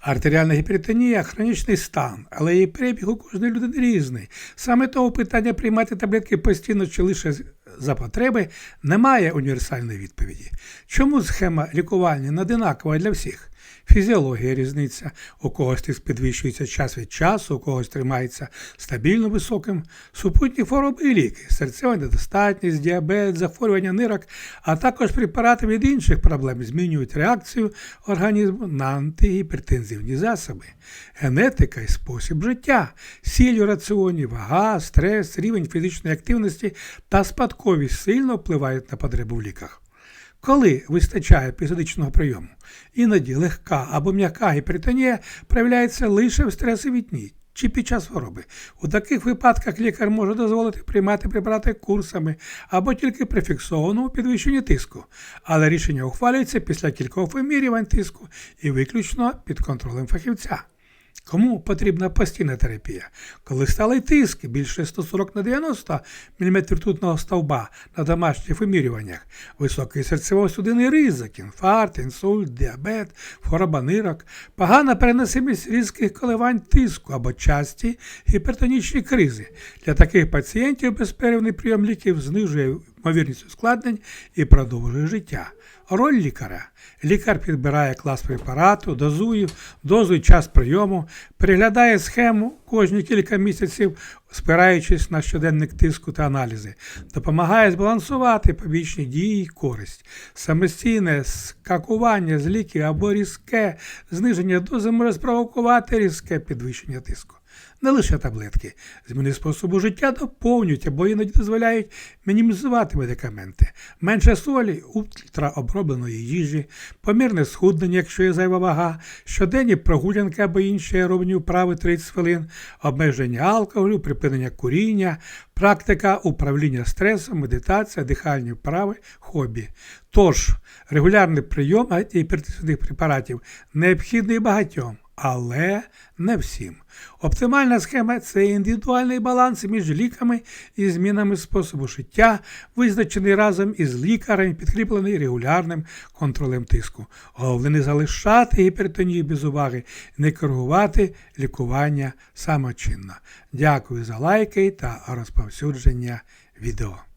Артеріальна гіпертонія хронічний стан, але її перебіг у кожної людини різний. Саме того питання приймати таблетки постійно чи лише за потреби немає універсальної відповіді. Чому схема лікування не одинакова для всіх? Фізіологія різниця, у когось тиск підвищується час від часу, у когось тримається стабільно високим, супутні хвороби і ліки, серцева недостатність, діабет, захворювання нирок, а також препарати від інших проблем змінюють реакцію організму на антигіпертензивні засоби, генетика і спосіб життя, сіль у раціоні, вага, стрес, рівень фізичної активності та спадковість сильно впливають на потребу в ліках. Коли вистачає епізодичного прийому, іноді легка або м'яка гіпертонія проявляється лише в стресові дні чи під час хвороби. У таких випадках лікар може дозволити приймати препарати курсами або тільки при фіксованому підвищенні тиску, але рішення ухвалюється після кількох вимірювань тиску і виключно під контролем фахівця. Кому потрібна постійна терапія? Коли сталий тиск більше 140 на 90 мм ртутного стовба на домашніх вимірюваннях, високий серцево-судинний ризик, інфаркт, інсульт, діабет, хвороба нирок, погана переносимість різких коливань тиску або часті гіпертонічні кризи. Для таких пацієнтів безперервний прийом ліків знижує ймовірність ускладнень і продовжує життя. Роль лікаря. Лікар підбирає клас препарату, дозує, дозу і час прийому, переглядає схему кожні кілька місяців, спираючись на щоденник тиску та аналізи, допомагає збалансувати побічні дії і користь. Самостійне скакування з ліків або різке зниження дози може спровокувати різке підвищення тиску. Не лише таблетки. Зміни способу життя доповнюють або іноді дозволяють мінімізувати медикаменти, менше солі, ультраобробленої їжі, помірне схуднення, якщо є зайва вага, щоденні прогулянки або інші аеробні вправи 30 хвилин, обмеження алкоголю, припинення куріння, практика управління стресом, медитація, дихальні вправи, хобі. Тож, регулярний прийом антигіпертенсивних препаратів необхідний багатьом але не всім. Оптимальна схема це індивідуальний баланс між ліками і змінами способу життя, визначений разом із лікарем, підкріплений регулярним контролем тиску. Головне не залишати гіпертонію без уваги, не коригувати лікування самочинно. Дякую за лайки та розповсюдження відео.